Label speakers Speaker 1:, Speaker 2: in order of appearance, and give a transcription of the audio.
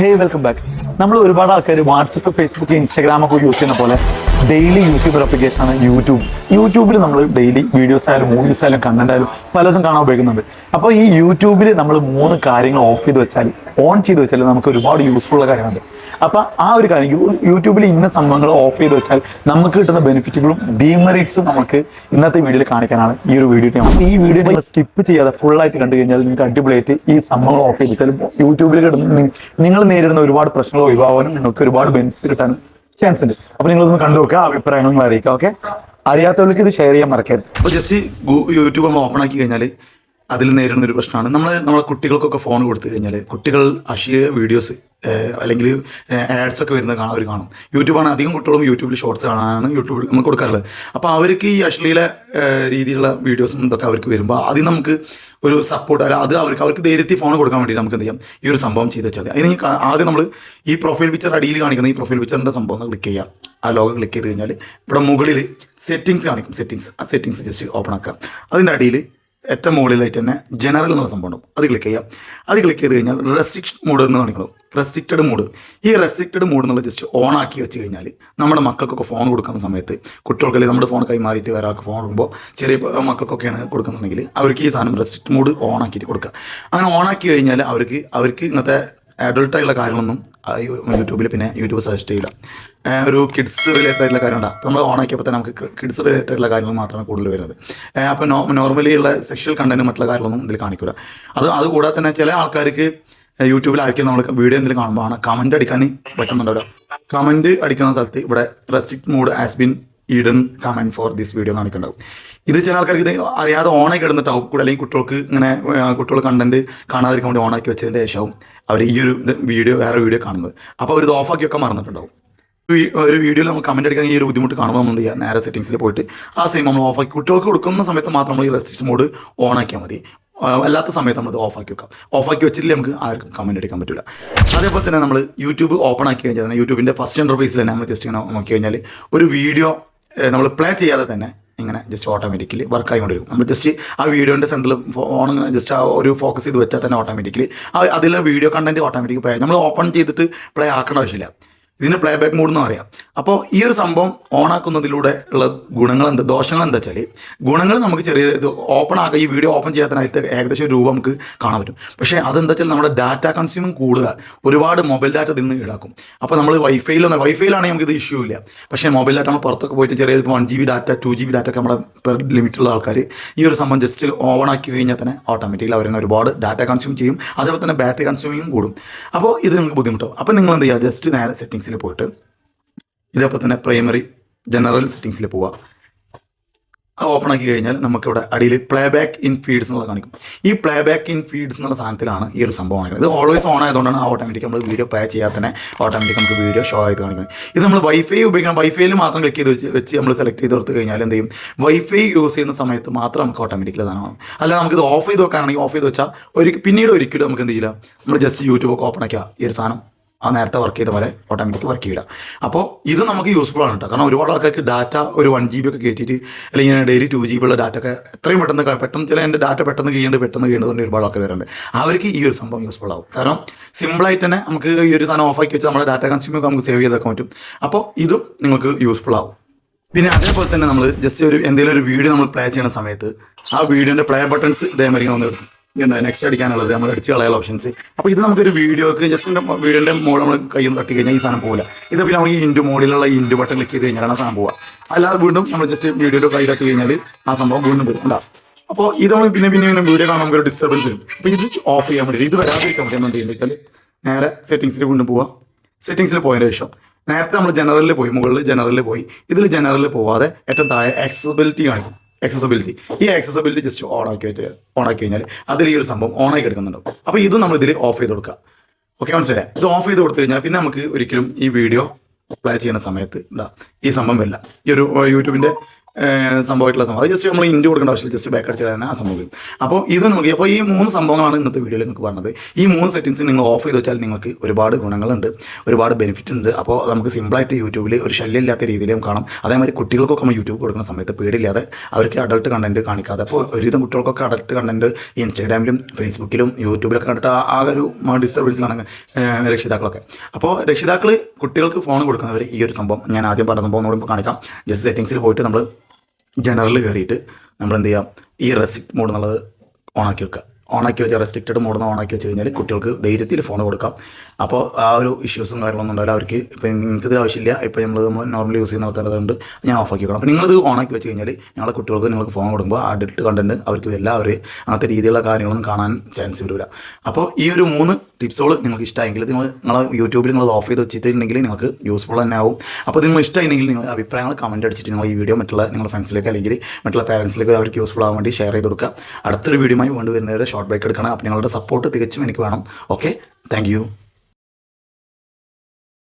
Speaker 1: ഹേ welcome back നമ്മൾ ഒരുപാട് ആൾക്കാർ വാട്സപ്പ് ഫേസ്ബുക്ക് ഇൻസ്റ്റാഗ്രാം ഒക്കെ യൂസ് ചെയ്യുന്ന പോലെ ഡെയിലി യൂസ് ചെയ്യുന്ന ഒരു ആണ് യൂട്യൂബ് യൂട്യൂബിൽ നമ്മൾ ഡെയിലി വീഡിയോസ് ആയാലും മൂവീസ് ആയാലും കണ്ടന്റ് ആയാലും പലതും കാണാൻ ഉപയോഗിക്കുന്നുണ്ട്. അപ്പോൾ ഈ യൂട്യൂബിൽ നമ്മൾ മൂന്ന് കാര്യങ്ങൾ ഓഫ് ചെയ്ത് വെച്ചാൽ ഓൺ ചെയ്ത് വെച്ചാൽ നമുക്ക് ഒരുപാട് യൂസ്ഫുൾ ഉള്ള കാര്യമുണ്ട് അപ്പൊ ആ ഒരു കാര്യം യൂട്യൂബിൽ ഇന്ന സംഭവങ്ങൾ ഓഫ് ചെയ്ത് വെച്ചാൽ നമുക്ക് കിട്ടുന്ന ബെനിഫിറ്റുകളും ഡീമെറിറ്റ്സും നമുക്ക് ഇന്നത്തെ വീഡിയോയിൽ കാണിക്കാനാണ് ഈ ഒരു വീഡിയോ ഈ വീഡിയോ സ്കിപ്പ് ചെയ്യാതെ ഫുൾ ആയിട്ട് കണ്ടു കഴിഞ്ഞാൽ നിങ്ങൾക്ക് അടിപൊളിയായിട്ട് ഈ സംഭവങ്ങൾ ഓഫ് ചെയ്ത് വെച്ചാൽ യൂട്യൂബിൽ കിടന്ന് നിങ്ങൾ നേരിടുന്ന ഒരുപാട് പ്രശ്നങ്ങൾ ഒഴിവാകാനും നിങ്ങൾക്ക് ഒരുപാട് ബെനിഫിറ്റ്സ് കിട്ടാനും ചാൻസ് ഉണ്ട്. അപ്പൊ നിങ്ങളൊന്ന് കണ്ടു നോക്കുക അഭിപ്രായങ്ങൾ നിങ്ങൾ അറിയിക്കുക ഓക്കെ അറിയാത്തവർക്ക് ഇത് ഷെയർ ചെയ്യാൻ മറക്കരുത്.
Speaker 2: അപ്പോൾ ജസ്റ്റ് യൂട്യൂബ് നമ്മൾ ഓപ്പൺ ആക്കി കഴിഞ്ഞാൽ അതിൽ നേരിടുന്ന ഒരു പ്രശ്നമാണ്. നമ്മൾ നമ്മളെ കുട്ടികൾക്കൊക്കെ ഫോൺ കൊടുത്തു കഴിഞ്ഞാൽ കുട്ടികൾ അശ്ലീല വീഡിയോസ് അല്ലെങ്കിൽ ആഡ്സ് ഒക്കെ വരുന്നത് കാണാൻ അവർ കാണും. യൂട്യൂബാണ് അധികം കുട്ടികളും യൂട്യൂബിൽ ഷോർട്സ് കാണാനാണ് യൂട്യൂബിൽ നമുക്ക് കൊടുക്കാറുള്ളത്. അപ്പോൾ അവർക്ക് ഈ അശ്ലീല രീതിയിലുള്ള വീഡിയോസും ഇതൊക്കെ അവർക്ക് വരുമ്പോൾ ആദ്യം നമുക്ക് ഒരു സപ്പോർട്ട് അല്ല അത് അവർക്ക് അവർക്ക് ധൈര്യത്തിൽ ഫോൺ കൊടുക്കാൻ വേണ്ടി നമുക്ക് എന്ത് ചെയ്യാം? ഈ ഒരു സംഭവം ചെയ്ത് വെച്ചാൽ മതി. അതിന് ആദ്യം നമ്മൾ ഈ പ്രൊഫൈൽ പിക്ചർ അടിയിൽ കാണിക്കുന്ന ഈ പ്രൊഫൈൽ പിക്ചറിന്റെ സംഭവം ക്ലിക്ക് ചെയ്യാം. ആ ലോഗോ ക്ലിക്ക് ചെയ്ത് കഴിഞ്ഞാൽ ഇവിടെ മുകളിൽ സെറ്റിങ്സ് കാണിക്കും. സെറ്റിങ്സ് ആ സെറ്റിങ്സ് ജസ്റ്റ് ഓപ്പൺ ആക്കാം. അതിന്റെ അടിയിൽ ഏറ്റവും മുകളിലായിട്ട് തന്നെ ജനറൽ എന്നുള്ള സംഭവം അത് ക്ലിക്ക് ചെയ്യാം. അത് ക്ലിക്ക് ചെയ്ത് കഴിഞ്ഞാൽ റെസ്ട്രിക്ഷൻ മോഡ് എന്ന് കാണിക്കണം റെസ്ട്രിക്റ്റഡ് മോഡ് ഈ റെസ്ട്രിക്റ്റഡ് മോഡ് എന്നുള്ള ജസ്റ്റ് ഓൺ ആക്കി വെച്ച് കഴിഞ്ഞാൽ നമ്മുടെ മക്കൾക്കൊക്കെ ഫോൺ കൊടുക്കുന്ന സമയത്ത് കുട്ടികൾക്ക് നമ്മുടെ ഫോൺ കൈമാറിയിട്ട് വേറെ ഫോൺ കൊടുക്കുമ്പോൾ ചെറിയ മക്കൾക്കൊക്കെയാണ് കൊടുക്കുന്നുണ്ടെങ്കിൽ അവർക്ക് ഈ സാധനം റെസ്ട്രിക്റ്റ് മോഡ് ഓൺ ആക്കിയിട്ട് കൊടുക്കുക. അങ്ങനെ ഓൺ ആക്കി കഴിഞ്ഞാൽ അവർക്ക് അവർക്ക് ഇന്നത്തെ അഡൾട്ടായിട്ടുള്ള കാര്യങ്ങളൊന്നും യൂട്യൂബിൽ പിന്നെ യൂട്യൂബ് സജസ്റ്റ് ചെയ്യില്ല. ഒരു കിഡ്സ് റിലേറ്റഡ് ആയിട്ടുള്ള കാര്യം ഉണ്ടാകും നമ്മൾ ഓൺ ആക്കിയപ്പോൾ തന്നെ നമുക്ക് കിഡ്സ് റിലേറ്റഡ് ആയിട്ടുള്ള കാര്യങ്ങൾ മാത്രമാണ് കൂടുതൽ വരുന്നത്. അപ്പോൾ നോ നോർമലി ഉള്ള സെക്ഷൽ കണ്ടന്റ് മറ്റുള്ള കാര്യങ്ങളൊന്നും ഇതിൽ കാണിക്കില്ല അത് അതുകൂടാതെ തന്നെ ചില ആൾക്കാർക്ക് യൂട്യൂബിലായിരിക്കും നമ്മൾ വീഡിയോ എന്തെങ്കിലും കാണുമ്പോൾ ആണ് കമന്റ് അടിക്കാൻ പറ്റുന്നുണ്ടല്ലോ. കമന്റ് അടിക്കുന്ന സ്ഥലത്ത് ഇവിടെ restrict mode has been hidden comment for this video കാണിക്കുന്നുണ്ടാവും ഇത് ചില ആൾക്കാർക്ക് ഇത് അറിയാതെ ഓണായി കിടന്നിട്ടാവും. കൂടെ അല്ലെങ്കിൽ കുട്ടികൾക്ക് ഇങ്ങനെ കുട്ടികൾ കണ്ടന്റ് കാണാതിരിക്കാൻ വേണ്ടി ഓണാക്കി വെച്ചതിന്റെ ശേഷവും അവർ ഈ ഒരു വീഡിയോ വേറെ വീഡിയോ കാണുന്നത്. അപ്പോൾ അവർ ഇത് ഓഫാക്കി ഒക്കെ മറന്നിട്ടുണ്ടാവും ഒരു- വീഡിയോയിൽ നമ്മൾ കമന്റ് അടിക്കാൻ ഈ ഒരു ബുദ്ധിമുട്ട് കാണുമ്പോൾ നമ്മൾ ചെയ്യുക നേരെ സെറ്റിംഗ്സിൽ പോയിട്ട് ആ സെയിം നമ്മൾ ഓഫാക്കി കുട്ടികൾക്ക് കൊടുക്കുന്ന സമയത്ത് മാത്രം നമ്മൾ ഈ റെസ്ട്രിക്ഷൻ മോഡ് ഓൺ ആക്കിയാൽ മതി. അല്ലാത്ത സമയത്ത് നമ്മൾ ഇത് ഓഫാക്കി വെക്കാം. ഓഫാക്കി വെച്ചിട്ടില്ലേ നമുക്ക് ആർക്കും കമന്റ് അടിക്കാൻ പറ്റില്ല അതേപോലെ തന്നെ നമ്മൾ യൂട്യൂബ് ഓപ്പൺ ആക്കി കഴിഞ്ഞാൽ യൂട്യൂബിന്റെ ഫസ്റ്റ് ഇന്റർഫേസിൽ തന്നെ നമ്മൾ ജസ്റ്റ് ഇങ്ങനെ നോക്കി കഴിഞ്ഞാൽ ഒരു വീഡിയോ നമ്മൾ പ്ലേ ചെയ്യാതെ തന്നെ ഇങ്ങനെ ജസ്റ്റ് ഓട്ടോമാറ്റിക്കലി വർക്ക് ആയിക്കൊണ്ടിരിക്കും നമ്മൾ ജസ്റ്റ് ആ വീഡിയോന്റെ സെന്ററിൽ ഫോൺ ജസ്റ്റ് ആ ഒരു ഫോക്കസ് ചെയ്ത് വെച്ചാൽ തന്നെ ഓട്ടോമാറ്റിക്കലി അതിലെ വീഡിയോ കണ്ടന്റ് ഓട്ടോമാറ്റിക്കലി പ്ലേ നമ്മൾ ഓപ്പൺ ചെയ്തിട്ട് പ്ലേ ആക്കേണ്ട ആവശ്യമില്ല. ഇതിന് പ്ലേ ബാക്ക് മോഡ് എന്ന് പറയാം. അപ്പോൾ ഈ ഒരു സംഭവം ഓൺ ആക്കുന്നതിലൂടെ ഉള്ള ഗുണങ്ങൾ എന്താ ദോഷങ്ങൾ എന്താ വെച്ചാൽ ഗുണങ്ങൾ നമുക്ക് ചെറിയ ഇത് ഓപ്പൺ ആക്കുക ഈ വീഡിയോ ഓപ്പൺ ചെയ്യാത്തതിനകത്ത് ഏകദേശം ഒരു രൂപ നമുക്ക് കാണാൻ പറ്റും. പക്ഷേ അതെന്താ വെച്ചാൽ നമ്മുടെ ഡാറ്റ കൺസ്യൂമിങ് കൂടുതൽ ഒരുപാട് മൊബൈൽ ഡാറ്റ നിന്ന് ഈടാക്കും. അപ്പോൾ നമ്മൾ വൈഫൈയിലൊന്നും വൈഫൈയിലാണെങ്കിൽ നമുക്ക് ഇത് ഇഷ്യൂ ഇല്ല. പക്ഷേ മൊബൈൽ ഡാറ്റ നമ്മൾ പുറത്തൊക്കെ പോയിട്ട് ചെറിയ one G B data two G B data ഒക്കെ നമ്മുടെ പെർ ലിമിറ്റുള്ള ആൾക്കാർ ഈ ഒരു സംഭവം ജസ്റ്റ് ഓൺ ആക്കി കഴിഞ്ഞാൽ തന്നെ ഓട്ടോമാറ്റിക്കലി അവർ ഒരുപാട് ഡാറ്റ കൺസ്യൂം ചെയ്യും. അതേപോലെ തന്നെ ബാറ്ററി കൺസ്യൂമിങ്ങും കൂടും. അപ്പോൾ ഇത് നിങ്ങൾക്ക് ബുദ്ധിമുട്ടാവും. അപ്പോൾ നിങ്ങൾ എന്ത് ചെയ്യുക ജസ്റ്റ് നേരെ സെറ്റിങ്സിൽ പോയിട്ട് ഇതേപോലെ തന്നെ പ്രൈമറി ജനറൽ സെറ്റിങ്സിൽ അത് ഓപ്പൺ ആക്കി കഴിഞ്ഞാൽ നമുക്കിവിടെ അടിയിൽ പ്ലേ ബാക്ക് ഇൻ ഫീഡ്സ് എന്നുള്ളത് കാണിക്കും. ഈ പ്ലേ ബാക്ക് ഇൻ ഫീഡ്സ് എന്നുള്ള സാധനത്തിലാണ് ഈ ഒരു സംഭവം കാണിക്കുന്നത്. ഇത് ഓൾവേസ് ഓൺ ആയതുകൊണ്ടാണ് ഓട്ടോമാറ്റിക് നമ്മൾ വീഡിയോ പ്ലേ ചെയ്യാത്ത തന്നെ ഓട്ടോമാറ്റിക് നമുക്ക് വീഡിയോ ഷോ ആയിട്ട് കാണിക്കുന്നത്. ഇത് നമ്മൾ വൈഫൈ ഉപയോഗിക്കണം. വൈഫൈയിൽ മാത്രം ക്ലിക്ക് ചെയ്ത് വെച്ച് വെച്ച് നമ്മൾ സെലക്ട് ചെയ്ത് കൊടുത്തു കഴിഞ്ഞാൽ എന്ത് ചെയ്യും? വൈഫൈ യൂസ് ചെയ്യുന്ന സമയത്ത് മാത്രം നമുക്ക് ഓട്ടോമാറ്റിക്കലി ഇതാണ് അല്ല ഇത് ഓഫ് ചെയ്ത് വെക്കാനാണെങ്കിൽ ഓഫ് ചെയ്ത് വെച്ചാൽ ഒരു പിന്നീട് ഒരിക്കലും നമുക്ക് എന്ത് ചെയ്യില്ല? നമ്മൾ ജസ്റ്റ് യൂട്യൂബ് ഒക്കെ ഓപ്പൺ ആക്കുക ഈ ഒരു സാധനം ആ നേരത്തെ വർക്ക് ചെയ്ത പോലെ ഓട്ടോമാറ്റിക് വർക്ക് ചെയ്യില്ല അപ്പോൾ ഇത് നമുക്ക് യൂസ്ഫുൾ ആണ് കേട്ടോ കാരണം ഒരുപാട് ആൾക്കാർക്ക് ഡാറ്റ ഒരു വൺ ജി ബി ഒക്കെ കയറ്റിയിട്ട് അല്ലെങ്കിൽ ഡെയിലി ടു ജി ബി ഉള്ള ഡാറ്റ ഒക്കെ എത്രയും പെട്ടെന്ന് പെട്ടെന്ന് ചില എന്റെ ഡാറ്റ പെട്ടെന്ന് ചെയ്യേണ്ടത് പെട്ടെന്ന് ചെയ്യേണ്ടതുകൊണ്ട് ഒരുപാട് ആൾക്കാർ വരുന്നുണ്ട് അവർക്ക് ഈ ഒരു സംഭവം യൂസ്ഫുൾ ആവും. കാരണം സിമ്പിളായിട്ട് തന്നെ നമുക്ക് ഈ ഒരു സാധനം ഓഫാക്കി വെച്ച് നമ്മുടെ ഡാറ്റ കൺസ്യൂമൊക്കെ നമുക്ക് സേവ് ചെയ്തൊക്കെ പറ്റും. അപ്പോൾ ഇതും നിങ്ങൾക്ക് യൂസ്ഫുൾ ആവും. പിന്നെ അതേപോലെ തന്നെ നമ്മൾ ജസ്റ്റ് ഒരു എന്തെങ്കിലും ഒരു വീഡിയോ നമ്മൾ പ്ലേ ചെയ്യുന്ന സമയത്ത് ആ വീഡിയോന്റെ പ്ലേ ബട്ടൺസ് ഇതേമാതിരി ഒന്ന് എടുക്കും നെക്സ്റ്റ് അടിക്കാനുള്ളത്. നമ്മൾ അടിച്ച് കളയാൻ ഓപ്ഷൻസ് അപ്പോൾ ഇത് നമുക്കൊരു വീഡിയോക്ക് ജസ്റ്റ് വീഡിയോന്റെ മോൾ നമ്മൾ കയ്യിൽ തട്ടി കഴിഞ്ഞാൽ ഈ സാധനം പോകില്ല ഇത് പിന്നെ ഈ ഇൻഡു മോഡിലുള്ള ഇൻഡു ബട്ടൺ ക്ലിക്ക് ചെയ്ത് കഴിഞ്ഞാൽ ആ സാധനം പോവുക. അല്ലാതെ വീണ്ടും നമ്മൾ ജസ്റ്റ് വീഡിയോയുടെ കൈ തട്ടി കഴിഞ്ഞാൽ ആ സംഭവം വീണ്ടും വരും. ഉണ്ടാവും അപ്പോൾ ഇത് നമ്മൾ പിന്നെ പിന്നെ പിന്നെ വീഡിയോ കാണാൻ നമുക്കൊരു ഡിസ്റ്റർബൻസ് വരും. അപ്പോൾ ഇത് ഓഫ് ചെയ്യാൻ വേണ്ടി ഇത് വരാതിരിക്കാൻ വേണ്ടി നമ്മൾ ചെയ്യുന്നത് നേരെ സെറ്റിങ്സിൽ വീണ്ടും പോവുക സെറ്റിങ്സിൽ പോയതിന് ശേഷം നേരത്തെ നമ്മൾ ജനറലിൽ പോയി. മുകളിൽ ജനറലിൽ പോയി. ഇതിൽ ജനറലിൽ പോവാതെ ഏറ്റവും താഴെ ആക്സസിബിലിറ്റി കാണിക്കും. ആക്സസിബിലിറ്റി ഈ എക്സസബിലിറ്റി ജസ്റ്റ് ഓൺ ആക്കി വെച്ച് ഓൺ ആക്കി കഴിഞ്ഞാൽ അതിൽ ഈ ഒരു സംഭവം ഓൺ ആക്കി എടുക്കുന്നുണ്ടാവും അപ്പോൾ ഇതും നമ്മൾ ഇതിൽ ഓഫ് ചെയ്ത് കൊടുക്കുക. ഓക്കെ മനസ്സിലായി? ഇത് ഓഫ് ചെയ്ത് കൊടുത്തു കഴിഞ്ഞാൽ പിന്നെ നമുക്ക് ഒരിക്കലും ഈ വീഡിയോ പ്ലേ ചെയ്യുന്ന സമയത്ത് ഇതാ ഈ സംഭവം വരില്ല. ഈ ഒരു യൂട്യൂബിന്റെ സംഭവമായിട്ടുള്ള സംഭവം. അത് ജസ്റ്റ് നമ്മൾ ഇന്ത്യ കൊടുക്കേണ്ട ആവശ്യമില്ല. ജസ്റ്റ് ബാക്ക് അടിച്ചാൽ തന്നെ ആ സംഭവം അപ്പോൾ ഇത് നോക്കി അപ്പോൾ ഈ മൂന്ന് സംഭവങ്ങളാണ് ഇന്നത്തെ വീഡിയോയിൽ നിങ്ങൾക്ക് പറഞ്ഞത്. ഈ മൂന്ന് സെറ്റിങ്സ് നിങ്ങൾ ഓഫ് ചെയ്ത് വെച്ചാൽ നിങ്ങൾക്ക് ഒരുപാട് ഗുണങ്ങളുണ്ട് ഒരുപാട് ബെനിഫിറ്റ് ഉണ്ട്. അപ്പോൾ നമുക്ക് സിമ്പിളായിട്ട് യൂട്യൂബിൽ ഒരു ശല്യമില്ലാത്ത രീതിയിലും കാണാം. അതേമാതിരി കുട്ടികൾക്കൊക്കെ നമ്മൾ യൂട്യൂബ് കൊടുക്കുന്ന സമയത്ത് പേടില്ലാതെ അവർക്ക് അഡൾട്ട് കണ്ടന്റ് കാണിക്കാതെ അപ്പോൾ ഒരുവിധം കുട്ടികൾക്കൊക്കെ അഡൾട്ട് കണ്ടന്റ് ഇൻസ്റ്റാഗ്രാമിലും ഫേസ്ബുക്കിലും യൂട്യൂബിലൊക്കെ കണ്ടിട്ട് ആ- ഒരു ഡിസ്റ്റർബൻസിലാണ് രക്ഷിതാക്കളൊക്കെ. അപ്പോൾ രക്ഷിതാക്കൾ കുട്ടികൾക്ക് ഫോൺ കൊടുക്കുന്നവർ ഈ ഒരു സംഭവം ഞാൻ ആദ്യം പറഞ്ഞ സംഭവം കാണിക്കാം. ജസ്റ്റ് സെറ്റിങ്സിൽ പോയിട്ട് നമ്മൾ ജനറൽ കയറിയിട്ട് നമ്മൾ എന്ത് ചെയ്യാം? ഈ റെസിപ്റ്റ് മോഡ് എന്നുള്ളത് ഓണാക്കി വെക്കുക. ഓണാക്കി വെച്ചാൽ റെസ്ട്രിക്റ്റഡ് മോഡ് ഓണാക്കി വെച്ച് കഴിഞ്ഞാൽ കുട്ടികൾക്ക് ധൈര്യത്തിൽ ഫോൺ കൊടുക്കാം. അപ്പോൾ ആ ഒരു ഇഷ്യൂസും കാര്യങ്ങളൊന്നും ഉണ്ടാവില്ല അവർക്ക് ഇപ്പം എനിക്കിത് ആവശ്യമില്ല. ഇപ്പോൾ നമ്മൾ നോർമലി യൂസ് ചെയ്യുന്ന ആൾക്കാരതുകൊണ്ട് ഞാൻ ഓഫ് ആക്കി വെക്കണം അപ്പോൾ നിങ്ങളിത് ഓണാക്കി വെച്ച് കഴിഞ്ഞാൽ ഞങ്ങളുടെ കുട്ടികൾക്ക് നിങ്ങൾക്ക് ഫോൺ കൊടുക്കുമ്പോൾ അഡിക്റ്റ് കണ്ടന്റ് അവർക്ക് എല്ലാ അവർ അങ്ങനത്തെ രീതിയിലുള്ള കാര്യങ്ങളൊന്നും കാണാൻ ചാൻസ് വരില്ല അപ്പോൾ ഈ ഒരു മൂന്ന് ടിപ്സുകൾ നിങ്ങൾക്ക് ഇഷ്ടമായെങ്കിൽ നിങ്ങൾ നിങ്ങളെ യൂട്യൂബിൽ നിങ്ങൾ ഓഫ് ചെയ്ത് വെച്ചിട്ടുണ്ടെങ്കിൽ നിങ്ങൾക്ക് യൂസ്ഫുൾ തന്നെ ആവും. അപ്പോൾ നിങ്ങൾ ഇഷ്ടമായിരുന്നെങ്കിൽ നിങ്ങൾ അഭിപ്രായങ്ങൾ കമന്റ് അടിച്ചിട്ട് നിങ്ങൾ ഈ വീഡിയോ മറ്റുള്ള നിങ്ങളുടെ ഫ്രണ്ട്സിലേക്ക് അല്ലെങ്കിൽ മറ്റുള്ള പാരൻസിലേക്ക് അവർക്ക് യൂസ്ഫുൾ ആവാൻ വേണ്ടി ഷെയർ ചെയ്ത് കൊടുക്കുക. അടുത്തൊരു വീഡിയോയുമായി കൊണ്ടുവരുന്നവരെ ഷോർട്ട് ബ്രേക്ക് എടുക്കണം. അപ്പോൾ നിങ്ങളുടെ സപ്പോർട്ട് തികച്ചും എനിക്ക് വേണം. Okay thank